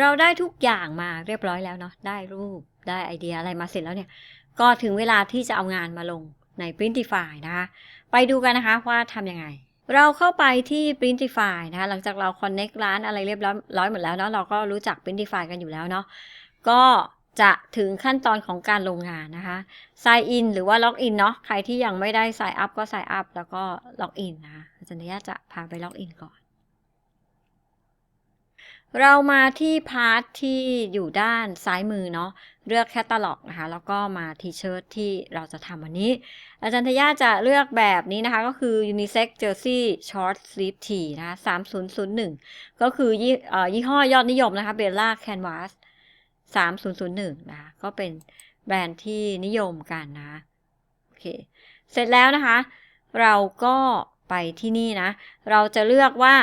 เราได้ทุกอย่างมาเรียบร้อยแล้วเนาะได้รูปได้ไอเดียอะไรมาเสร็จแล้วเนี่ย ก็ถึงเวลาที่จะเอางานมาลงใน Printify นะคะ ไปดูกันนะคะว่าทำยังไง เราเข้าไปที่ Printify นะคะหลังจากเรา connect ร้านอะไรเรียบร้อยหมดแล้วเนาะเราก็รู้จัก Printify กันอยู่แล้วเนาะก็จะถึงขั้นตอนของการลงงานนะคะ sign in หรือว่า log in เนาะใครที่ยังไม่ได้ sign up ก็ sign up แล้วก็ log in นะคะอาจารย์ญาจะพาไป log in ก่อน เรามาที่พาร์ทที่อยู่ด้านซ้ายมือเนาะเลือกแคตตาล็อกนะคะ แล้วก็มาทีเชิร์ตที่เราจะทำวันนี้ อาจารย์ทยาจะเลือกแบบนี้นะคะ ก็คือ unisex jersey short sleeve tee นะคะ3001 ก็คือยี่เอ่อยี่ห้อยอดนิยมนะคะ Bella Canvas 3001 นะคะ ก็เป็นแบรนด์ที่นิยมกันนะโอเค เสร็จแล้วนะคะ เราก็ไปที่นี่นะ เราจะเลือกว่า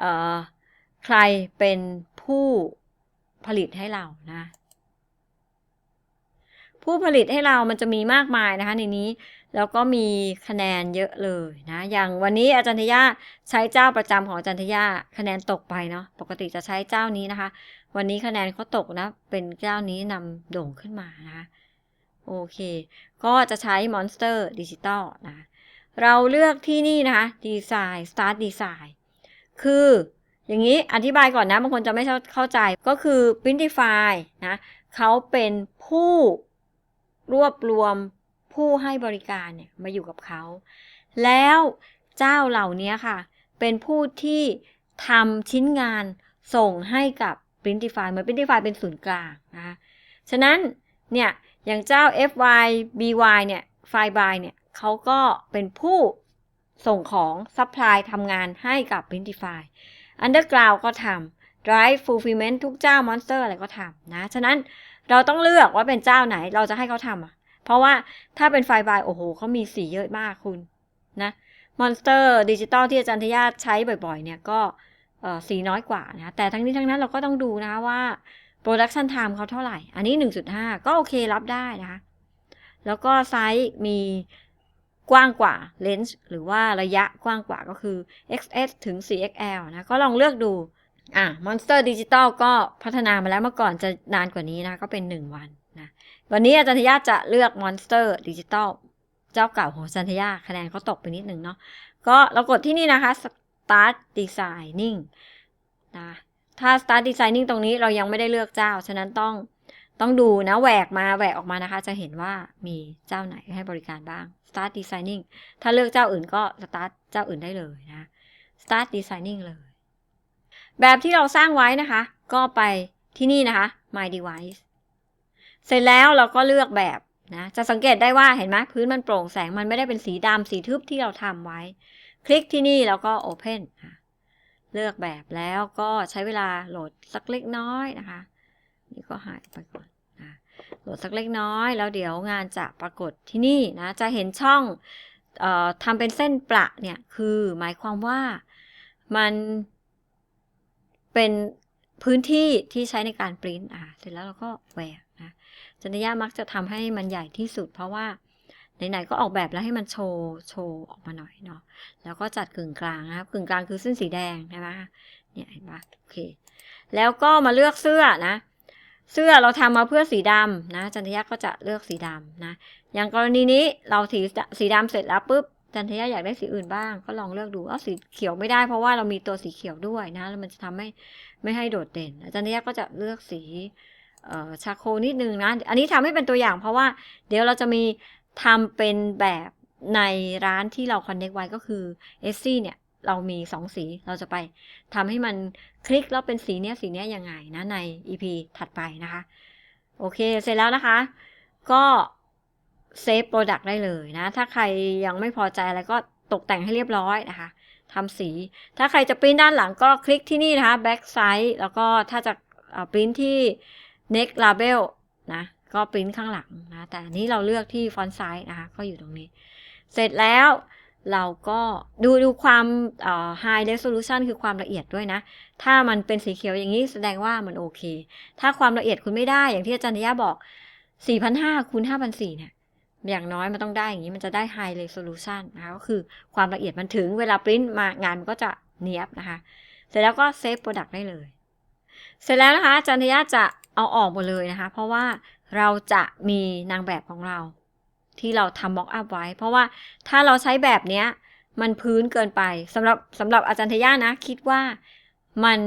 เอ่อ ใครเป็นผู้ผลิตให้เรานะ ผู้ผลิตให้เรามันจะมีมากมายนะคะในนี้ แล้วก็มีคะแนนเยอะเลยนะ อย่างวันนี้อาจารย์ทยาใช้เจ้าประจำของอาจารย์ทยาคะแนนตกไปเนาะ ปกติจะใช้เจ้านี้นะคะ วันนี้คะแนนเขาตกนะ เป็นเจ้านี้นำโด่งขึ้นมานะคะ โอเค ก็จะใช้ Monster Digital นะ เราเลือกที่นี่นะคะ Design Start Design คือ อย่างนี้อธิบายก่อนนะบางคนจะไม่เข้าใจก็คือ Printify นะเขาเป็นผู้รวบรวมผู้ให้บริการเนี่ยมาอยู่กับเขา แล้วเจ้าเหล่านี้ค่ะ เป็นผู้ที่ทำชิ้นงานส่งให้กับ Printify เหมือน Printify เป็นศูนย์กลางนะฉะนั้นเนี่ยอย่างเจ้า FY BY เนี่ยไฟบายเนี่ยเขาก็เป็นผู้ส่งของ supply ทำงานให้กับ Printify Underground ก็ทำ Drive Fulfillment ทุกเจ้า Monster อะไรก็ทำนะ ฉะนั้นเราต้องเลือกว่าเป็นเจ้าไหนเราจะให้เขาทำอะ เพราะว่าถ้าเป็นไฟบายโอ้โหเขามีสีเยอะมากคุณนะ Monster Digital ที่อาจารย์ทยาใช้บ่อยๆ เนี่ยก็สีน้อยกว่านะแต่ทั้งนี้ทั้งนั้นเราก็ต้องดูนะว่า Production Time เขาเท่าไหร่ อันนี้ 1.5 ก็โอเครับได้นะคะ แล้วก็ไซส์มี กว้างกว่าเลนส์หรือว่าระยะกว้างกว่าก็คือ XS ถึง 4XL นะ ก็ลองเลือกดู อะ Monster Digital ก็พัฒนามาแล้วเมื่อก่อนจะนานกว่านี้นะ ก็เป็น 1 วันนะ วันนี้อาจารย์ทยาจะเลือก Monster Digital เจ้าเก่าของอาจารย์ทยาคะแนนเขาตกไปนิดหนึ่งเนาะ ก็เรากดที่นี่นะคะ Start Designing นะ ถ้า Start Designing ตรงนี้เรายังไม่ได้เลือกเจ้า ฉะนั้นต้อง ต้องดูนะแหวกมาแหวกออกมานะคะ จะเห็นว่ามีเจ้าไหนให้บริการบ้าง Start Designing ถ้าเลือกเจ้าอื่นก็ Start เจ้าอื่นได้เลยนะ Start Designing เลย แบบที่เราสร้างไว้นะคะ ก็ไปที่นี่นะคะ My Device เสร็จแล้วเราก็เลือกแบบนะ จะสังเกตได้ว่าเห็นไหมพื้นมันโปร่งแสงมันไม่ได้เป็นสีดำสีทึบที่เราทำไว้ คลิกที่นี่แล้วก็ Open เลือกแบบแล้วก็ใช้เวลาโหลดสักเล็กน้อยนะคะ นี่ก็หายไปก่อนนะโหลดสักเล็กน้อย แล้วเดี๋ยวงานจะปรากฏที่นี่นะ จะเห็นช่องออทำเป็นเส้นประเนี่ยคือหมายความว่ามันเป็นพื้นที่ที่ใช้ในการปริ้นอะเสร็จแล้วเราก็แหวกนะจันยามักจะทำให้มันใหญ่ที่สุด เพราะว่าไหนๆก็ออกแบบแล้วให้มันโชว์โชว์ออกมาหน่อยเนาะแล้วก็จัดกึ่งกลางนะครับกึ่งกลางคือเส้นสีแดงใช่ไหมเนี่ยเห็นปะโอเค แล้วก็มาเลือกเสื้อนะ เสื้อเราทำมาเพื่อสีดำนะจันทยาก็จะเลือกสีดำนะ อย่างกรณีนี้เราสีสีดำเสร็จแล้วปุ๊บจันทยาอยากได้สีอื่นบ้าง ก็ลองเลือกดูเอาสีเขียวไม่ได้เพราะว่าเรามีตัวสีเขียวด้วยนะแล้วมันจะทำให้ไม่ให้โดดเด่นจันทยาก็จะเลือกสีชาโคนิดนึงนะ อันนี้ทำให้เป็นตัวอย่างเพราะว่าเดี๋ยวเราจะมีทำเป็นแบบในร้านที่เราคอนเน็กไว้ก็คือเอซี่เนี่ย เรามีสองสีเราจะไปทำให้มันคลิกแล้วเป็นสีเนี้ยสีเนี้ยยังไงนะใน EP ถัดไปนะคะ โอเคเสร็จแล้วนะคะ ก็เซฟโปรดักต์ได้เลยนะ ถ้าใครยังไม่พอใจอะไรก็ตกแต่งให้เรียบร้อยนะคะทำสี ถ้าใครจะปริ้นด้านหลังก็คลิกที่นี่นะคะ back side แล้วก็ถ้าจะปริ้นที่ next label นะ ก็ปริ้นข้างหลังนะ แต่อันนี้เราเลือกที่ฟอนต์ไซส์นะคะ ก็อยู่ตรงนี้ เสร็จแล้ว เราก็ดูดูความ high resolution คือความละเอียดด้วยนะ ถ้ามันเป็นสีเขียวอย่างนี้แสดงว่ามันโอเค ถ้าความละเอียดคุณไม่ได้อย่างที่อาจารย์นิยาบอก 4,500คูณ5,400เนี่ยอย่างน้อยมันต้องได้อย่างนี้มันจะได้ high resolution นะคะก็คือความละเอียดมันถึงเวลาปริ้นมางานมันก็จะเนียบนะคะ เสร็จแล้วก็เซฟโปรดักต์ได้เลย เสร็จแล้วนะคะอาจันทยาจะเอาออกหมดเลยนะคะ เพราะว่าเราจะมีนางแบบของเรา ที่เราทำม็อกอัพไว้ เพราะว่าถ้าเราใช้แบบเนี้ย มันพื้นเกินไปสำหรับสำหรับอาจารย์ทยานะ คิดว่ามัน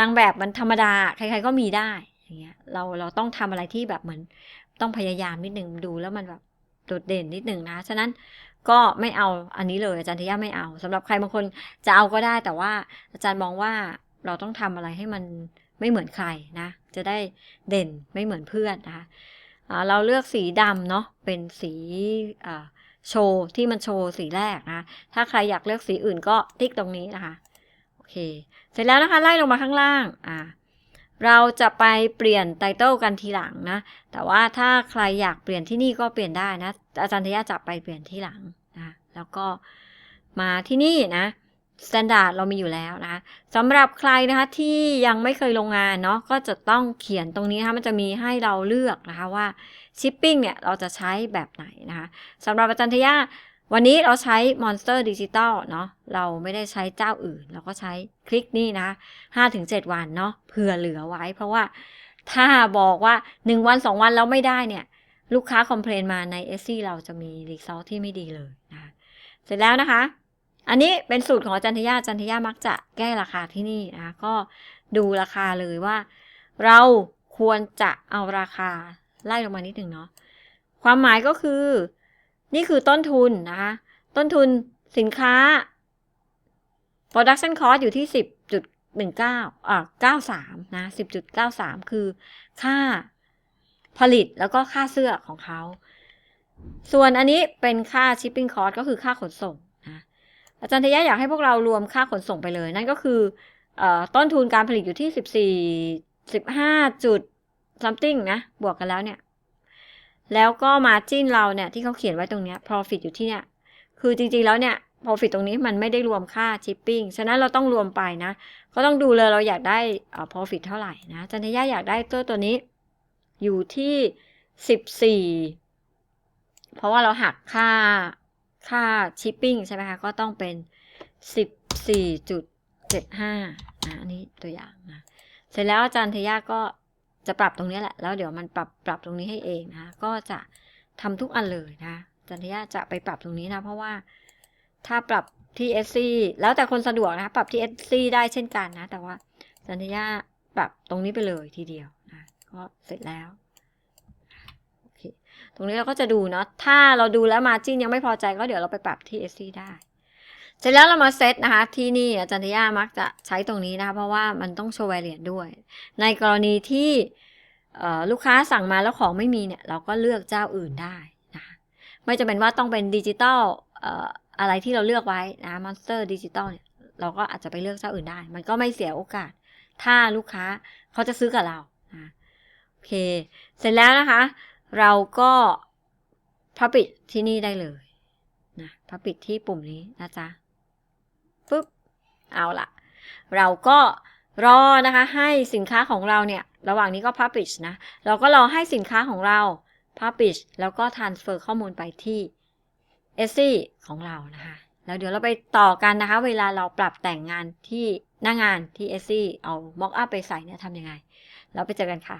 นางแบบมันธรรมดา ใครๆก็มีได้อย่างเงี้ยเราเราต้องทำอะไรที่แบบเหมือนต้องพยายามนิดหนึ่งดูแล้วมันแบบโดดเด่นนิดหนึ่งนะ ฉะนั้นก็ไม่เอาอันนี้เลยอาจารย์ทยาไม่เอาสำหรับใครบางคนจะเอาก็ได้แต่ว่าอาจารย์มองว่าเราต้องทำอะไรให้มันไม่เหมือนใครนะ จะได้เด่นไม่เหมือนเพื่อนนะคะ เราเลือกสีดำเนาะเป็นสีโชว์ที่มันโชว์สีแรกนะ ถ้าใครอยากเลือกสีอื่นก็ติ๊กตรงนี้นะคะโอเค เสร็จแล้วนะคะไล่ลงมาข้างล่างอ่าเราจะไปเปลี่ยนไตเติลกันทีหลังนะ แต่ว่าถ้าใครอยากเปลี่ยนที่นี่ก็เปลี่ยนได้นะ อาจารย์ทยาจะไปเปลี่ยนที่หลังนะแล้วก็มาที่นี่นะ สแตนดาร์ดเรามีอยู่แล้วนะคะสำหรับใครนะคะที่ยังไม่เคยลงงานเนาะก็จะต้องเขียนตรงนี้นะคะมันจะมีให้เราเลือกนะคะว่าชิปปิ้งเนี่ยเราจะใช้แบบไหนนะคะสำหรับอาจารย์ทยาวันนี้เราใช้ Monster Digital เนาะเราไม่ได้ใช้เจ้าอื่น เราก็ใช้คลิกนี่นะ5-7 วันเนาะเผื่อเหลือไว้ เพราะว่าถ้าบอกว่า 1 วัน 2 วันแล้วไม่ได้เนี่ย ลูกค้าคอมเพลนมาใน s อเราจะมีรีซอสที่ไม่ดีเลยนะคะเสร็จแล้วนะคะ อันนี้เป็นสูตรของอาจารย์ทยาอาจารย์ทยามักจะแก้ราคาที่นี่นะคะก็ดูราคาเลยว่า เราควรจะเอาราคาไล่ลงมานิดหนึ่งเนาะความหมายก็คือ นี่คือต้นทุนนะคะต้นทุนสินค้า production cost อยู่ที่ 10.19อ่า93 นะ 10.93 คือค่าผลิตแล้วก็ค่าเสื้อของเขา ส่วนอันนี้เป็นค่า shipping cost ก็คือค่าขนส่ง อาจารย์ทยะอยากให้พวกเรารวมค่าขนส่งไปเลย นั่นก็คืออต้นทุนการผลิตอยู่ที่ 14 15 จุด something นะ บวกกันแล้วเนี่ย แล้วก็มาจิ้นเราเนี่ย ที่เขาเขียนไว้ตรงเนี้ย profit อยู่ที่เนี่ย คือจริงๆแล้วเนี่ย profit ตรงนี้มันไม่ได้รวมค่า shipping ฉะนั้นเราต้องรวมไปนะ ก็ต้องดูเลยเราอยากได้อ่อ profit เท่าไหร่นะจันทยาอยากได้ตัวตัวนี้ อยู่ที่สิบสี่เพราะว่าเราหักค่า ค่า shipping ใช่ไหมคะก็ต้องเป็นสิบสี่จุดเจ็ดห้านะอันนี้ตัวอย่างนะเสร็จแล้วอาจารย์เทย่าก็จะปรับตรงนี้แหละแล้วเดี๋ยวมันปรับปรับตรงนี้ให้เองนะคะก็จะทำทุกอันเลยนะอาจารย์เทย่าจะไปปรับตรงนี้นะเพราะว่าถ้าปรับที่ SC แล้วแต่คนสะดวกนะคะปรับที่ SC ได้เช่นกันนะ แต่ว่าอาจารย์เทย่าปรับตรงนี้ไปเลยทีเดียวนะก็เสร็จแล้ว ตรงนี้เราก็จะดูเนาะ ถ้าเราดูแล้วมาจิ้นยังไม่พอใจก็เดี๋ยวเราไปปรับที่ SC ได้ เสร็จแล้วเรามาเซตนะคะ ที่นี่อาจารย์ทยามักจะใช้ตรงนี้นะคะเพราะว่ามันต้องโชว์ v a r i a n ด้วย ในกรณีที่ลูกค้าสั่งมาแล้วของไม่มีเนี่ย เราก็เลือกเจ้าอื่นได้นะะไม่จำเป็นว่าต้องเป็นดิจิตอลเอ่ออะไรที่เราเลือกไว้นะมอนสเตอร์ดิจิตอลเนี่ยเราก็อาจจะไปเลือกเจ้าอื่นได้ มันก็ไม่เสียโอกาส ถ้าลูกค้าเขาจะซื้อกับเรานะโอเค เสร็จแล้วนะคะ เราก็พับปิดที่นี่ได้เลยนะพับปิดที่ปุ่มนี้นะจ๊ะปุ๊บเอาละเราก็รอนะคะให้สินค้าของเราเนี่ย ระหว่างนี้ก็ publish นะ เราก็รอให้สินค้าของเรา publish แล้วก็ transfer ข้อมูลไปที่ e s s ของเรานะคะ แล้วเดี๋ยวเราไปต่อกันนะคะ เวลาเราปรับแต่งงานที่หน้างานที่ e s s เอา mock up ไปใส่เนี่ยทำยังไง เราไปเจอกันค่ะ